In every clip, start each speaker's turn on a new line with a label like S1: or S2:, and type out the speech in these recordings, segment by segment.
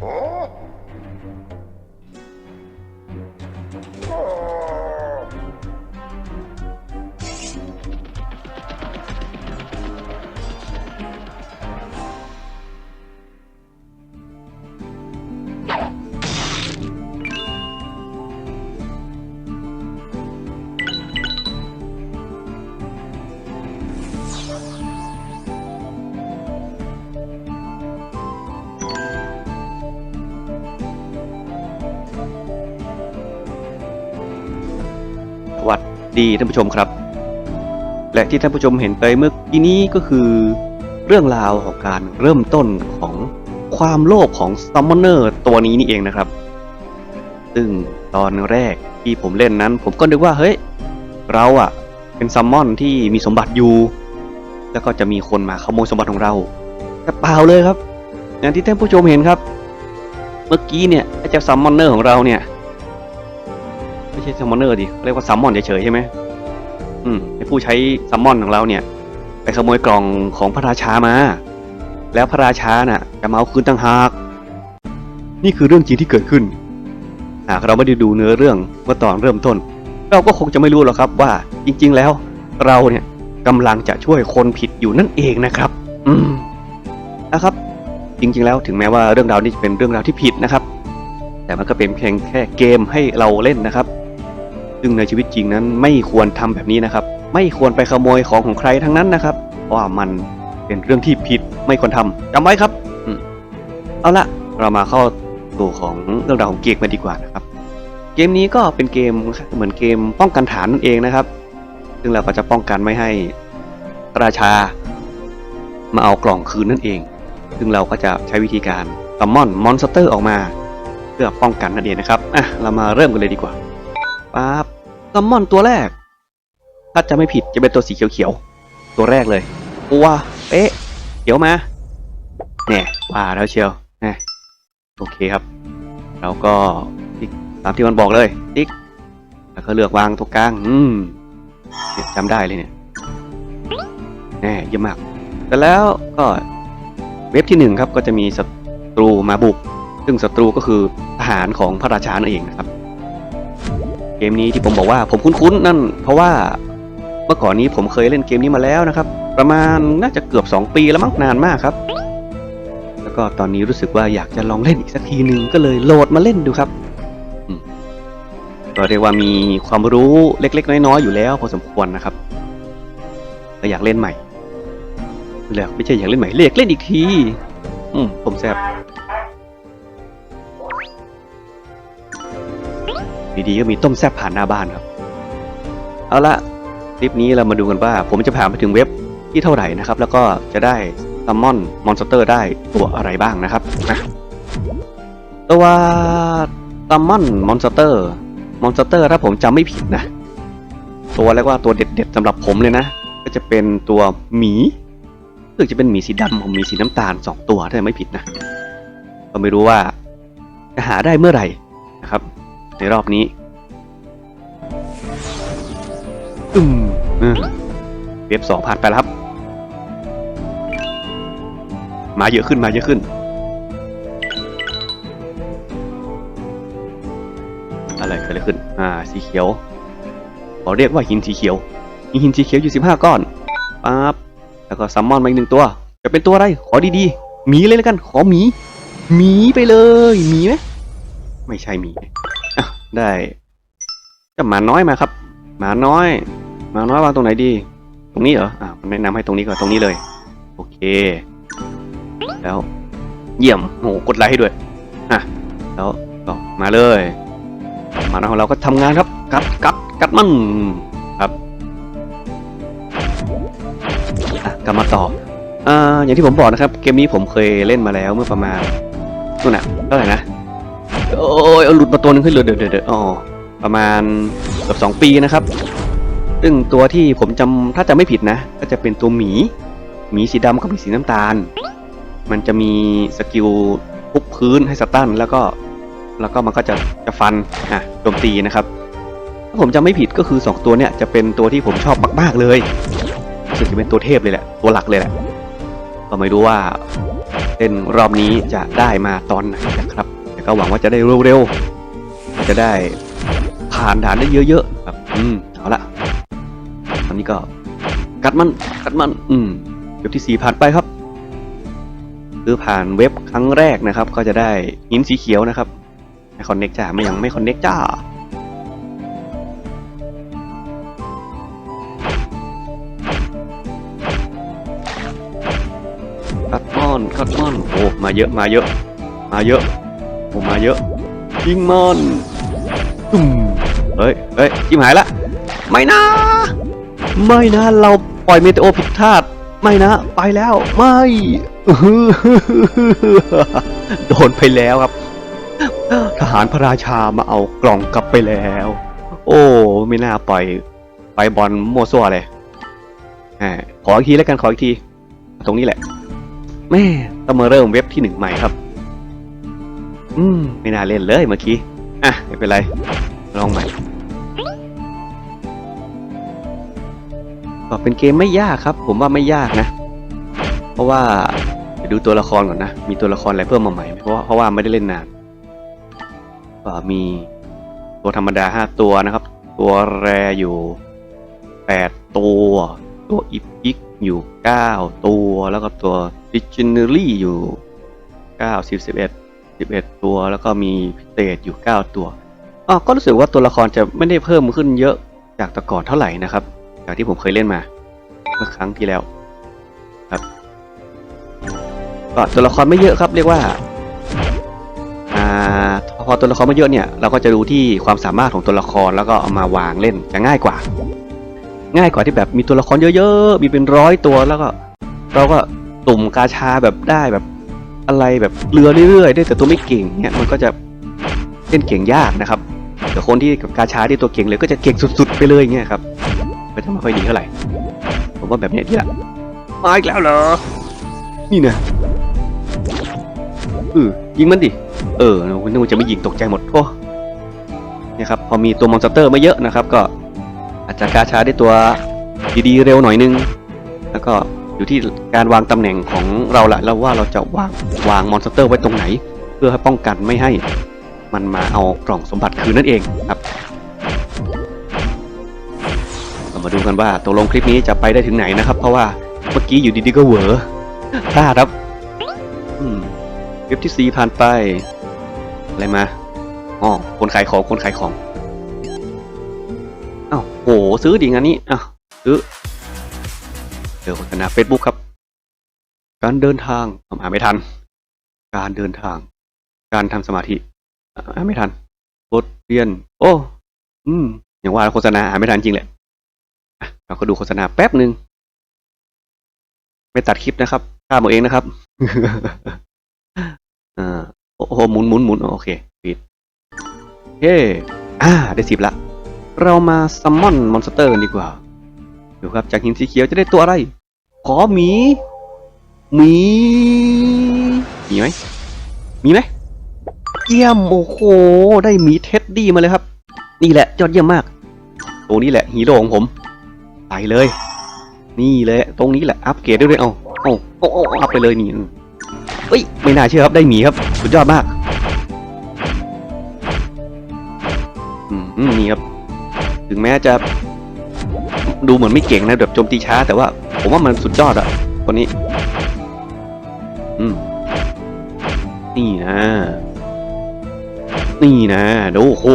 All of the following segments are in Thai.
S1: ส วัสดีท่านผู้ชมครับ และที่ท่านผู้ชมเห็นไปเมื่อกี้นี้ก็คือ เรื่องราวของการเริ่มต้นของความโลภของซัมมอนเนอร์ตัวนี้นี่เองนะครับ ซึ่งตอนแรกที่ผมเล่นนั้น ผมก็นึกว่าเฮ้ยเราอะเป็นซัมมอนที่มีสมบัติอยู่ แล้วก็จะมีคนมาขโมยสมบัติของเราแต่เปล่าเลยครับอย่างที่ท่านผู้ชมเห็นครับ เมื่อกี้เนี่ยไอ้เจ้าซัมมอนเนอร์ของเราเนี่ย ไม่ใช่ซัมมอนเนอร์ดิเรียกว่าซัมมอนเฉยๆใช่ไหมอืมไอผู้ใช้ซัมมอนของเราเนี่ย ไปขโมยกล่องของพระราชามา แล้วพระราชาน่ะจะมาเอาคืนต่างหาก นี่คือเรื่องจริงที่เกิดขึ้น หากเราไม่ได้ดูเนื้อเรื่องเมื่อตอนเริ่มต้น เราก็คงจะไม่รู้หรอกครับว่าจริง ๆ แล้วเราเนี่ยกำลังจะช่วยคนผิดอยู่นั่นเองนะครับ อืมนะครับ จริง ๆ แล้วถึงแม้ว่าเรื่องราวนี้จะเป็นเรื่องราวที่ผิดนะครับ แต่มันก็เป็นเพียงแค่เกมให้เราเล่นนะครับ ซึ่งในชีวิตจริงนั้นไม่ควรทำแบบนี้นะครับ ไม่ควรไปขโมยของของใครทั้งนั้นนะครับเพราะว่ามันเป็นเรื่องที่ผิดไม่ควรทำจำไว้ครับอเอาละเรามาเข้าสู่ของเรื่องราวของเกมกันดีกว่านะครับ เกมนี้ก็เป็นเกมเหมือนเกมป้องกันฐานนั่นเองนะครับ ซึ่งเราก็จะป้องกันไม่ให้ราชา มาเอากล่องคืนนั่นเอง ซึ่งเราก็จะใช้วิธีการซัมมอนมอนสเตอร์ออกมา เพื่อป้องกันนั่นเองนะครับอะเรามาเริ่มกันเลยดีกว่าปั๊บ ซัมมอนตัวแรก ถ้าจะไม่ผิดจะเป็นตัวสีเขียวๆ ตัวแรกเลยตัวเป๊ะเขียวมาแน่ว่าแล้วเชียวแน่โอเคครับ เราก็ติ๊กตามที่มันบอกเลย ติ๊ก แล้วก็เลือกวางตรงกลาง อืมเนี่ยจำได้เลยเนี่ยแน่เยี่ยมมาก แต่แล้วก็เว็บที่หนึ่งครับก็จะมีศัตรูมาบุก ซึ่งศัตรูก็คือทหารของพระราชานั่นเองนะครับ เกมนี้ที่ผมบอกว่าผมคุ้นๆนั่น เพราะว่าเมื่อก่อนนี้ผมเคยเล่นเกมนี้มาแล้วนะครับ ประมาณน่าจะเกือบ 2 ปีแล้วมั้งนานมากครับ แล้วก็ตอนนี้รู้สึกว่าอยากจะลองเล่นอีกสักทีหนึ่งก็เลยโหลดมาเล่นดูครับก็เรียกว่ามีความรู้เล็ก ๆ น้อยๆอยู่แล้วพอสมควรนะครับก็อยากเล่นใหม่เรียกไม่ใช่อยากเล่นใหม่เรียกเล่นอีกที อืมผมแซบ ดีๆก็มีต้มแซ่บผ่านหน้าบ้านครับ เอาละคลิปนี้เรามาดูกันว่า ผมจะผ่านไปถึงเว็บที่เท่าไหร่นะครับ แล้วก็จะได้ซัมมอนมอนสเตอร์ได้ตัวอะไรบ้างนะครับนะตัวซัมมอนมอนสเตอร์มอนสเตอร์ถ้าผมจำไม่ผิดนะ ตัวเรียกว่าตัวเด็ดๆสำหรับผมเลยนะ ก็จะเป็นตัวหมีรู้สึกจะเป็นหมีสีดำกับหมีสีน้ำตาลสองตัวถ้าไม่ผิดนะ ก็ไม่รู้ว่าจะหาได้เมื่อไหร่นะครับ ในรอบนี้อืมเออเว็บสองผ่านไปแล้วครับ มาเยอะขึ้นมาเยอะขึ้นอะไรเกิดอะไรขึ้น อ่า สีเขียวขอเรียกว่าหินสีเขียว มีหินสีเขียวอยู่สิบห้าก้อนปั๊บ แล้วก็ซัมมอนมาอีกหนึ่งตัว จะเป็นตัวอะไร ขอดีๆ หมีเลยแล้วกัน ขอหมี หมีไปเลย หมีไหม ไม่ใช่หมีอะ ได้ก็หมาน้อยมาครับ หมาน้อย หมาน้อยวางตรงไหนดี ตรงนี้เหรออ่ามันแนะนำให้ตรงนี้ก่อนตรงนี้เลย โอเค แล้ว เยี่ยมโหกดไลค์ให้ด้วยอะแล้วก็มาเลยหมาน้อยของเราก็ทำงานครับกัดกัดกัดมันครับกลับมาต่ออ่าอย่างที่ผมบอกนะครับ เกมนี้ผมเคยเล่นมาแล้วเมื่อประมาณนู่นน่ะเท่าไหร่นะ โอ้ยเอาหลุดมาตัวหนึงขึ้นเลยเดี๋ยวเดี๋ยวอ๋อประมาณเกือบสองปีนะครับ ซึ่งตัวที่ผมจำถ้าจำไม่ผิดนะ ก็จะเป็นตัวหมีหมีสีดำกับหมีสีน้ำตาล มันจะมีสกิลทุบพื้นให้สตันแล้วก็แล้วก็มันก็จะจะฟันอะโจมตีนะครับถ้าผมจำไม่ผิดก็คือ 2 ตัวเนี่ยจะเป็นตัวที่ผมชอบมากๆเลยรู้สึกจะเป็นตัวเทพเลยแหละตัวหลักเลยแหละก็ไม่รู้ว่าเล่นรอบนี้จะได้มาตอนไหนนะครับ ก็หวังว่าจะได้เร็วๆจะได้ผ่านด่านได้เยอะๆครับอืมเอาละตอนนี้ก็กัดมันกัดมัน อืมเว็บที่สี่ผ่านไปครับ คือผ่านเว็บครั้งแรกนะครับ ก็จะได้หินสีเขียวนะครับไม่คอนเน็กจ้าไม่ยังไม่คอนเน็กจ้าคัดมอนคัดมอนโอ้มาเยอะมาเยอะ มาเยอะ โอ้มาเยอะยิงมอนตุ้มเฮ้ยเฮ้ยจิ้มหายละ ไม่นะ ไม่นะ เราปล่อยเมเทโอผิดพลาด ไม่นะ ไปแล้ว ไม่ โดนไปแล้วครับ ทหารพระราชามาเอากล่องกลับไปแล้ว โอ้ ไม่น่าปล่อย ไปบอลโมวซัวเลยอ่าขออีกทีแล้วกัน ขออีกที ตรงนี้แหละ แม่ต้องมาเริ่มเว็บที่หนึ่งใหม่ครับ อืม ไม่น่าเล่นเลยเมื่อกี้ อะ ไม่เป็นไร ลองใหม่ ก็เป็นเกมไม่ยากครับ ผมว่าไม่ยากนะ เพราะว่าเดี๋ยวดูตัวละครก่อนนะ มีตัวละครอะไรเพิ่มมาใหม่ไหมเพราะว่าเพราะว่าไม่ได้เล่นนานก็มีตัวธรรมดาห้าตัวนะครับ ตัวแรอยู่แปดตัว ตัวอิพิกอยู่เก้าตัว แล้วก็ตัวดิจิเนอรี่อยู่เก้าสิบสิบเอ็ด สิบเอ็ดตัว แล้วก็มีพิเศษอยู่เก้าตัวอ๋อก็รู้สึกว่าตัวละครจะไม่ได้เพิ่มขึ้นเยอะจากแต่ก่อนเท่าไหร่นะครับ จากที่ผมเคยเล่นมาเมื่อครั้งที่แล้วครับก็ตัวละครไม่เยอะครับเรียกว่าอ่าพอตัวละครไม่เยอะเนี่ยเราก็จะดูที่ความสามารถของตัวละครแล้วก็เอามาวางเล่นจะง่ายกว่า ง่ายกว่าที่แบบมีตัวละครเยอะๆมีเป็นร้อยตัวแล้วก็ เราก็ตุ่มกาชาแบบได้แบบ อะไรแบบเรือเรื่อยๆได้แต่ตัวไม่เก่งเนี่ยมันก็จะเล่นเก่งยากนะครับแต่คนที่กับกาชาที่ตัวเก่งเลยก็จะเก่งสุด ๆ ไปเลยเงี้ยครับก็จะไม่ค่อยดีเท่าไหร่ผมว่าแบบเนี้ยดีละมาอีกแล้วเหรอ นี่นะเออยิงมันดิ เออนึกว่าจะไม่ยิงตกใจหมดโอ้เนี่ยครับพอมีตัวมอนสเตอร์ไม่เยอะนะครับ ก็อาจจะกาชาได้ตัวดีๆเร็วหน่อยนึง แล้วก็ อยู่ที่การวางตำแหน่งของเราละแล้วว่าเราจะวางวางมอนสเตอร์ไว้ตรงไหน เพื่อให้ป้องกันไม่ให้มันมาเอากล่องสมบัติคืนนั่นเองครับเรามาดูกันว่าตกลงคลิปนี้จะไปได้ถึงไหนนะครับ เพราะว่าเมื่อกี้อยู่ดีๆก็เหวอพลาดครับอืมเว็บที่สี่ผ่านไปอะไรมาอ๋อคนขายของคนขายของอ้าวโหซื้อดิงานนี้อ้าวซื้อ เจอโฆษณาเฟซบุ๊กครับ การเดินทางผมอ่านไม่ทัน การเดินทาง การทำสมาธิอ่านไม่ทันบทเรียน โอ้ อืม อย่างว่าโฆษณาอ่านไม่ทันจริงแหละเราก็ดูโฆษณาแป๊บหนึ่งไม่ตัดคลิปนะครับข้ามเอาเองนะครับอ่าโอ้โหหมุนหมุนหมุนโอเคปิดเฮ้อ่าได้สิบละ เรามาซัมมอนมอนสเตอร์ดีกว่า ดูครับจากหินสีเขียวจะได้ตัวอะไร ขอหมี หมี มีไหม มีไหม เยี่ยม โอ้โห ได้หมีเท็ดดี้มาเลยครับ นี่แหละ ยอดเยี่ยมมาก ตรงนี้แหละฮีโร่ของผม ไปเลย นี่เลย ตรงนี้แหละ อัปเกรดด้เลยเอาเอาเอาเอาอัพไปเลยนี่เฮ้ย ไม่น่าเชื่อครับ ได้หมีครับ สุดยอดมาก อืมอืมนี่ครับ ถึงแม้จะดูเหมือนไม่เก่งนะแบบโจมตีช้าแต่ว่า ผมว่ามันสุดยอดอะคนนี้ อืม นี่นะ นี่นะดูโอ้โห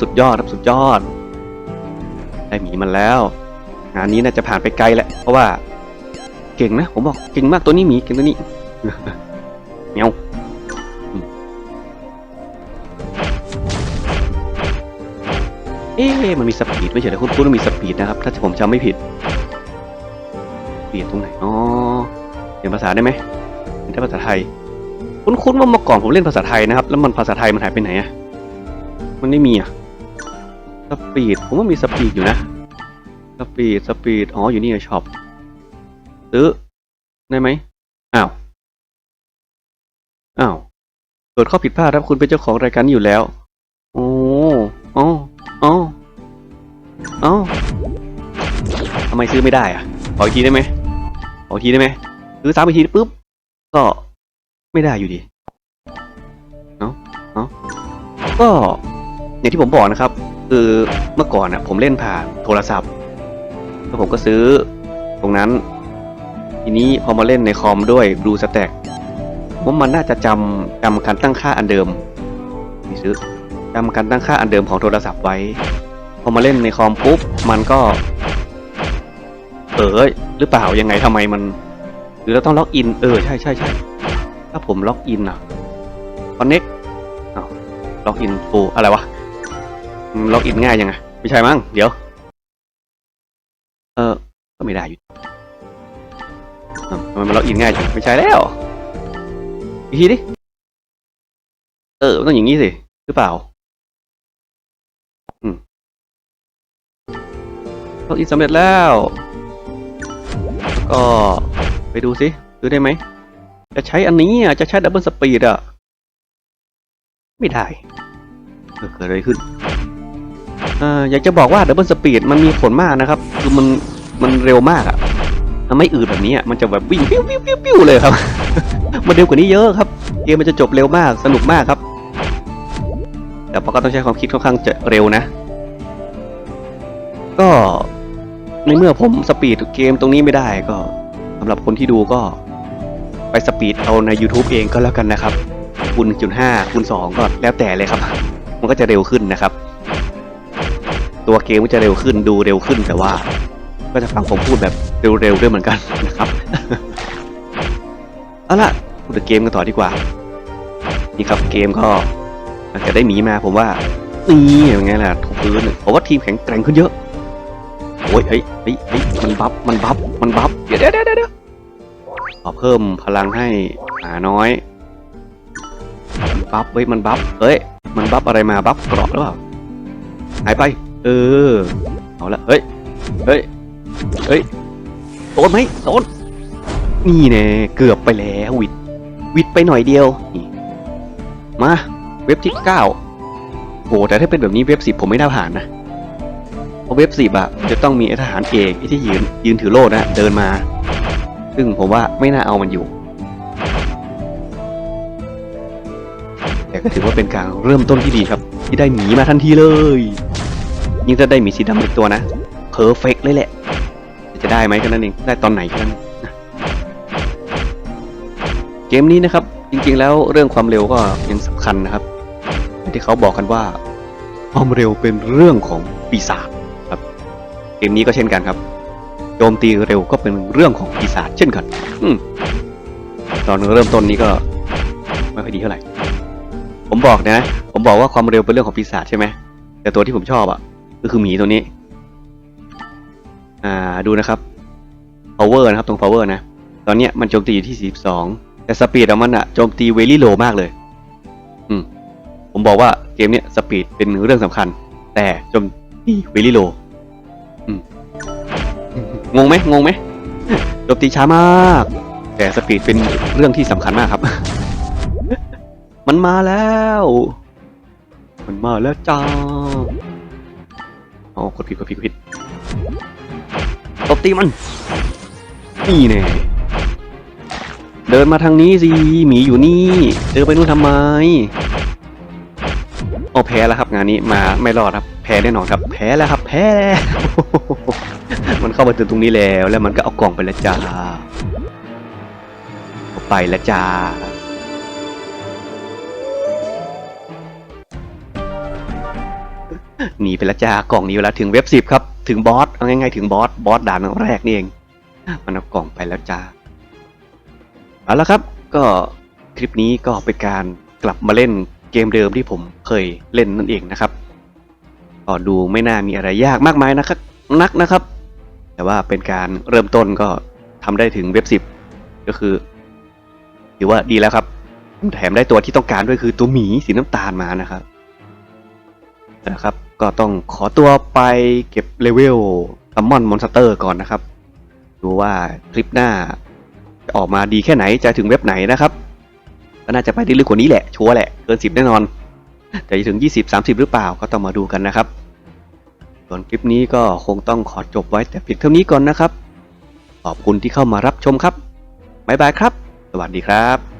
S1: สุดยอดครับสุดยอด ได้หมีมันแล้ว งานนี้น่าจะผ่านไปไกลแหล้วเพราะว่า เก่งนะ ผมบอก เก่งมากตัวนี้หมี เก่งตัวนี้เมียวเอ๊ะมันมีสปีดไม่ใช่เหรอคุณคุณมีสปีดนะครับ ถ้าผมจำไม่ผิด ปลี่ยนตรงไหนอ๋อเปลี่ยนภาษาได้ไหมได้ภาษาไทย คุณคุณว่าเมื่อก่อนผมเล่นภาษาไทยนะครับ แล้วมันภาษาไทยมันหายไปไหนอะมันไม่มีอะสปีดผมว่ามีสปีดอยู่นะสปีดสปีดอ๋ออยู่นี่ช็อปซื้อได้ไหมอ้าวอ้าวเกิดข้อผิดพลาดครับคุณเป็นเจ้าของรายการอยู่แล้วโอ้อ๋ออ๋ออ๋อทำไมซื้อไม่ได้อะขออีกทีได้ไหม ออีกทีได้ไหมซื้อสามอีกทีปุ๊บ ก็ไม่ได้อยู่ดี เนาะเนาะก็อย่างที่ผมบอกนะครับ คือเมื่อก่อนอะผมเล่นผ่านโทรศัพท์ แล้วผมก็ซื้อตรงนั้น ทีนี้พอมาเล่นในคอมด้วย Blue Stack ว่ามันน่าจะจำจำการตั้งค่าอันเดิมนี่ซื้อจำการตั้งค่าอันเดิมของโทรศัพท์ไว้ พอมาเล่นในคอมปุ๊บ มันก็ เออ หรือเปล่ายังไงทำไมมัน หรือเราต้องล็อกอินเออใช่ใช่ใช่ถ้าผมล็อกอินอะ connect อ้าวล็อกอินโออะไรวะล็อกอินง่ายยังไงไม่ใช่มั้งเดี๋ยว เออก็ไม่ได้อยู่ทำไมมันล็อกอินง่ายจังไม่ใช่แล้วอีกทีดิเออต้องอย่างนี้สิหรือเปล่าอืมล็อกอินสำเร็จแล้ว ก็ไปดูสิดูได้ไหม จะใช้อันนี้อะ จะใช้ดับเบิลสปีดอะ ไม่ได้ เกิดอะไรขึ้นออยากจะบอกว่าดับเบิลสปีดมันมีผลมากนะครับ คือมันมันเร็วมากอะมันไม่อืดแบบนี้อะมันจะแบบวิ่งปิ้วปิ้วปิ้วปิ้วเลยครับ มันเร็วกว่านี้เยอะครับ เกมมันจะจบเร็วมากสนุกมากครับ แต่พอก็ต้องใช้ความคิดค่อนข้างจะเร็วนะ ก็ ในเมื่อผมสปีดเกมตรงนี้ไม่ได้ก็สำหรับคนที่ดูก็ ไปสปีดเอาใน YouTube เองก็แล้วกันนะครับคูณ1.5คูณ2ก็แล้วแต่เลยครับ มันก็จะเร็วขึ้นนะครับ ตัวเกมก็จะเร็วขึ้นดูเร็วขึ้นแต่ว่า ก็จะฟังผมพูดแบบเร็วๆด้วยเหมือนกันนะครับเอาล่ะพูดเกมกันต่อดีกว่า นี่ครับเกมก็หลังจากได้หมีมาผมว่านี่อย่างไงล่ะถูกพื้นผมว่าทีมแข็งแกร่งขึ้นเยอะ โอ้ยเฮ้ยเฮ้ยเฮ้ยมันบัฟมันบัฟมันบัฟเดี๋ยวเดี๋ยวเดี๋ยวเดี๋ยวขอเพิ่มพลังให้หาน้อยบัฟเฮ้ยมันบัฟเฮ้ยมันบัฟอะไรมาบัฟเกราะหรือเปล่าหายไป เออเอาละเฮ้ยเฮ้ยเฮ้ยโดนไหมโดนนี่แน่เกือบไปแล้ววิดวิดไปหน่อยเดียวมาเว็บที่เก้าโหแต่ถ้าเป็นแบบนี้เว็บสิบผมไม่น่าผ่านนะ เพราะเว็บสิบอะจะต้องมีทหารเอกที่ยืนยืนถือโล่นะเดินมา ซึ่งผมว่าไม่น่าเอามันอยู่ แต่ก็ถือว่าเป็นการเริ่มต้นที่ดีครับ ที่ได้หมีมาทันทีเลย ยิ่งถ้าได้หมีสีดำอีกตัวนะเพอร์เฟกเลยแหละ จะได้ไหมแค่นั้นเอง ได้ตอนไหนแค่นั้นเกมนี้นะครับ จริงๆแล้วเรื่องความเร็วก็ยังสำคัญนะครับที่เขาบอกกันว่า ความเร็วเป็นเรื่องของปีศาจ เกมนี้ก็เช่นกันครับโจมตีเร็วก็เป็นเรื่องของปีศาจเช่นกันอตอนเริ่มต้นนี้ก็ไม่ค่อยดีเท่าไหร่ ผมบอกนะ ผมบอกว่าความเร็วเป็นเรื่องของปีศาจใช่ไหมแต่ตัวที่ผมชอบอะ ก็คือหมีตัวนี้ อ่าดูนะครับ power นะครับตรง power นะ ตอนเนี้ยมันโจมตีอยู่ที่ 42 แต่สปีดของมันอะโจมตีเวลี่โลมากเลย อืมผมบอกว่าเกมเนี้ยสปีดเป็นเรื่องสำคัญ แต่โจมตีเวลี่โล งงไหมงงไหมโจมตีช้ามาก แต่สปีดเป็นเรื่องที่สำคัญมากครับ มันมาแล้ว มันมาแล้วจ้าอ๋อกดผิดกดผิดกดผิดตบตีมัน นี่แน่เดินมาทางนี้สิหมีอยู่นี่ เดินไปนู่นทำไม โอ้แพ้แล้วครับงานนี้มาไม่รอดครับ แพ้แน่นอนครับ แพ้แล้วครับ แพ้แล้วมันเข้ามาถึงตรงนี้แล้วแล้วมันก็เอากล่องไปแล้วจ้าไปแล้วจ้าหนีไปแล้วจ้ากล่องนี้เวลาถึงเว็บสิบครับถึงบอสเอาง่ายๆถึงบอสบอสด่านแรกนี่เอง มันเอากล่องไปแล้วจ้าเอาละครับ ก็คลิปนี้ก็เป็นการกลับมาเล่น เกมเดิมที่ผมเคยเล่นนั่นเองนะครับก็ดูไม่น่ามีอะไรยากมากมายนะครับนักนะครับ แต่ว่าเป็นการเริ่มต้นก็ทำได้ถึงเว็บสิบก็คือถือว่าดีแล้วครับ แถมได้ตัวที่ต้องการด้วยคือตัวหมีสีน้ำตาลมานะครับนะครับ ก็ต้องขอตัวไปเก็บเลเวลซัมมอนมอนสเตอร์ก่อนนะครับ ดูว่าคลิปหน้าจะออกมาดีแค่ไหนจะถึงเว็บไหนนะครับ ก็น่าจะไปได้ลึกกว่านี้แหละ ชัวร์แหละ เกิน 10 แน่นอน แต่จะถึง 20 30 หรือเปล่าก็ต้องมาดูกันนะครับ ส่วนคลิปนี้ก็คงต้องขอจบไว้แต่เพียงเท่านี้ก่อนนะครับ ขอบคุณที่เข้ามารับชมครับ บ๊ายบายครับ สวัสดีครับ